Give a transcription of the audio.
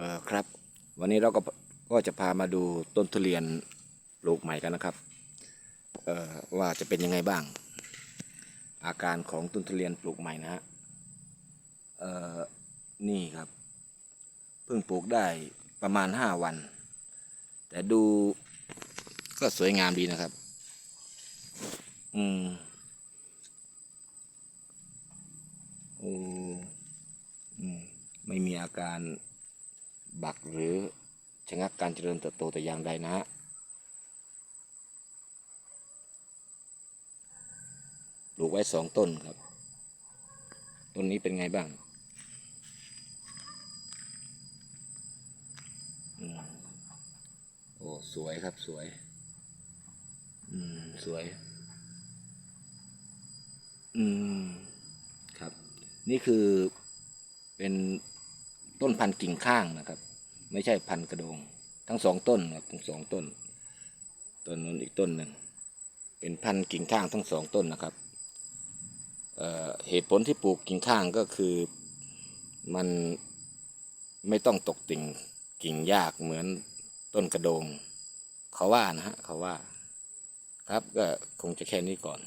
ออครับ วันนี้เราก็ก็จะพามาดูต้นทุเรียนปลูกใหม่กันนะครับเออว่าจะเป็นยังไงบ้าง อาการของต้นทุเรียนปลูกใหม่นะฮะเออนี่ครับ เพิ่งปลูกได้ประมาณห้าวัน แต่ดูก็สวยงามดีนะครับ อืมโอ้อืมไม่มีอาการ บักหรือชะงักการเจริญเติบโตแต่อย่างใดนะฮะปลูกไว้สองต้นครับ ต้นนี้เป็นไงบ้างอโอ้ สวยครับสวย อืม สวย อืม ครับ นี่คือเป็นต้นพันธุ์กิ่งข้างนะครับ ไม่ใช่พันกระโดง ทั้งสองต้นครับทั้งสองต้น ต้นนู้นอีกต้นหนึ่ง เป็นพันกิ่งข้างทั้งสองต้นนะครับเเหตุผลที่ปลูกกิ่งข้างก็คือมันไม่ต้องตกติ่งกิ่งยากเหมือนต้นกระโดง เขาว่านะฮะเขาว่า ครับก็คงจะแค่นี้ก่อน